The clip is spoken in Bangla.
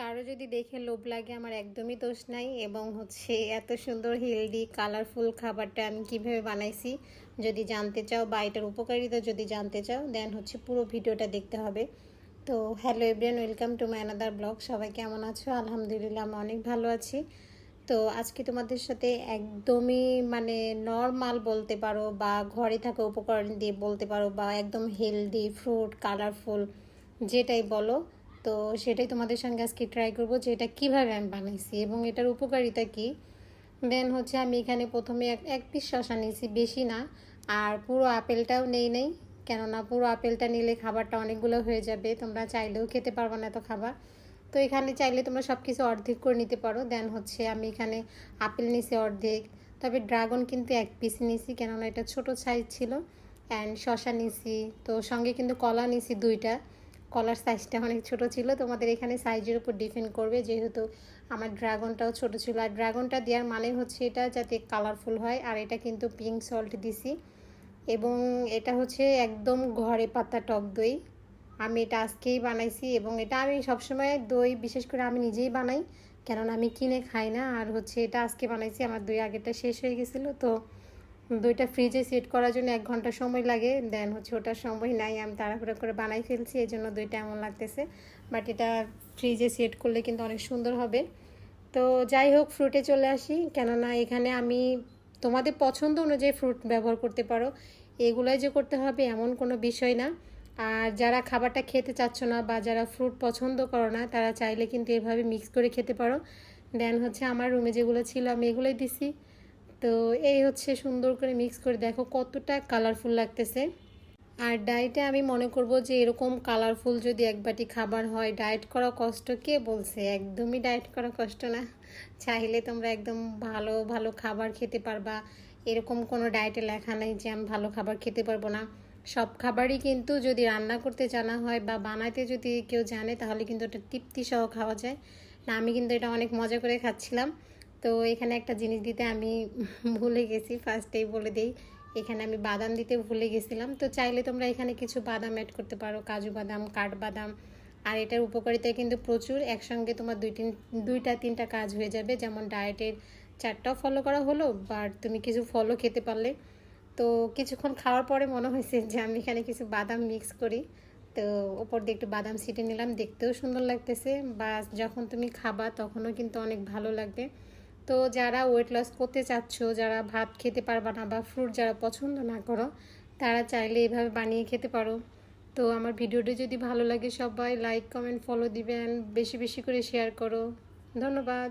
কারও যদি দেখে লোভ লাগে, আমার একদমই দোষ নাই। এবং হচ্ছে এত সুন্দর হেলদি কালারফুল খাবারটা আমি কীভাবে বানাইছি, যদি জানতে চাও বা এটার উপকারিতা যদি জানতে চাও দেন হচ্ছে পুরো ভিডিওটা দেখতে হবে। তো hello everyone welcome to my another blog সবাই কেমন আছো? আলহামদুলিল্লাহ আমি অনেক ভালো আছি। তো আজকে তোমাদের সাথে একদমই মানে নর্মাল বলতে পারো বা ঘরে থাকা উপকরণ দিয়ে বলতে পারো বা একদম হেলদি ফ্রুট কালারফুল যেটাই বলো তো সেটাই তোমাদের সঙ্গে আজকে ট্রাই করব যে এটা কীভাবে আমি বানাইছি এবং এটার উপকারিতা কী? দেন হচ্ছে আমি এখানে প্রথমে এক এক পিস শশা নিয়েছি, বেশি না, আর পুরো আপেলটাও নেই নেই, কেননা পুরো আপেলটা নিলে খাবারটা অনেকগুলো হয়ে যাবে, তোমরা চাইলেও খেতে পারবে না এত খাবার। তো এখানে চাইলে তোমরা সব কিছু অর্ধেক করে নিতে পারো। দেন হচ্ছে আমি এখানে আপেল নিছি অর্ধেক, তবে ড্রাগন কিন্তু এক পিস নিছি কেননা এটা ছোট সাইজ ছিল। অ্যান্ড শশা নিছি তো সঙ্গে কিন্তু কলা নিছি দুইটা। কলার সাইজটা অনেক ছোট ছিল। তোমাদের এখানে সাইজের উপর ডিপেন্ড করবে, যেহেতু আমার ড্রাগনটাও ছোট ছিল। আর ড্রাগনটা দেওয়ার মানে হচ্ছে এটা যাতে কালারফুল হয়, আর এটা কিন্তু পিঙ্ক সল্ট দিছি। এবং এটা হচ্ছে একদম ঘরে পাতা টক দই। আমি এটা আজকেই বানাইছি এবং এটা আমি সবসময় দই, বিশেষ করে আমি নিজেই বানাই, কেননা আমি কিনে খাই না। আর হচ্ছে এটা আজকে বানাইছি, আমার দই আগেরটা শেষ হয়ে গেছিল, তো দইটা ফ্রিজে সেট করার জন্য এক ঘণ্টা সময় লাগে। দেন হচ্ছে ওটার সময় নাই, আমি তাড়াহুড়ো করে বানাই ফেলছি এই জন্য দইটা এমন লাগতেছে। বাট এটা ফ্রিজে সেট করলে কিন্তু অনেক সুন্দর হবে। তো যাই হোক ফ্রুটে চলে আসি। কেননা এখানে আমি তোমাদের পছন্দ অনুযায়ী ফ্রুট ব্যবহার করতে পারো। এগুলাই যে করতে হবে এমন কোনো বিষয় না। আর যারা খাবারটা খেতে চাচ্ছ না বা যারা ফ্রুট পছন্দ করো না, তারা চাইলে কিন্তু এভাবে মিক্স করে খেতে পারো। দেন হচ্ছে আমার রুমে যেগুলো ছিল, আমি এগুলোই দিছি। তো এই হচ্ছে সুন্দর করে মিক্স করে দেখো কতটা কালারফুল লাগতেছে। আর ডায়েটে আমি মনে করব যে এরকম কালারফুল যদি এক বাটি খাবার হয় ডায়েট করা কষ্ট কে বলছে? একদমই ডায়েট করা কষ্ট না। চাইলে তোমরা একদম ভালো ভালো খাবার খেতে পারবা। এরকম কোনো ডায়েটে লেখা নেই যে আমি ভালো খাবার খেতে পারব না। সব খাবারই কিন্তু যদি রান্না করতে জানা হয় বা বানাতে যদি কেউ জানে, তাহলে কিন্তু ওটা তৃপ্তি সহ খাওয়া যায়। না, আমি কিন্তু এটা অনেক মজা করে খাচ্ছিলাম। তো এখানে একটা জিনিস দিতে আমি ভুলে গেছি ফার্স্টেই বলে দিই। এখানে আমি বাদাম দিতে ভুলে গেছিলাম। তো চাইলে তোমরা এখানে কিছু বাদাম অ্যাড করতে পারো, কাজু বাদাম, কাঠবাদাম। আর এটার উপকারিতা কিন্তু প্রচুর, একসঙ্গে তোমার দুই তিন, দুইটা, তিনটা কাজ হয়ে যাবে। যেমন ডায়েটের চারটাও ফলো করা হলো বাট তুমি কিছু ফলও খেতে পারলে। তো কিছুক্ষণ খাওয়ার পরে মনে হয়েছে যে আমি এখানে কিছু বাদাম মিক্স করি। তো ওপর দিয়ে একটু বাদাম ছিটে নিলাম, দেখতেও সুন্দর লাগতেছে। বা যখন তুমি খাবা, তখনও কিন্তু অনেক ভালো লাগবে। তো যারা ওয়েট লস করতে চাচ্ছ, যারা ভাত খেতে পারবা না বা ফ্রুট যারা পছন্দ না করো, তারা চাইলে এভাবে বানিয়ে খেতে পারো। তো আমার ভিডিওটি যদি ভালো লাগে, সবাই লাইক কমেন্ট ফলো দিবেন। বেশি বেশি করে শেয়ার করো। ধন্যবাদ।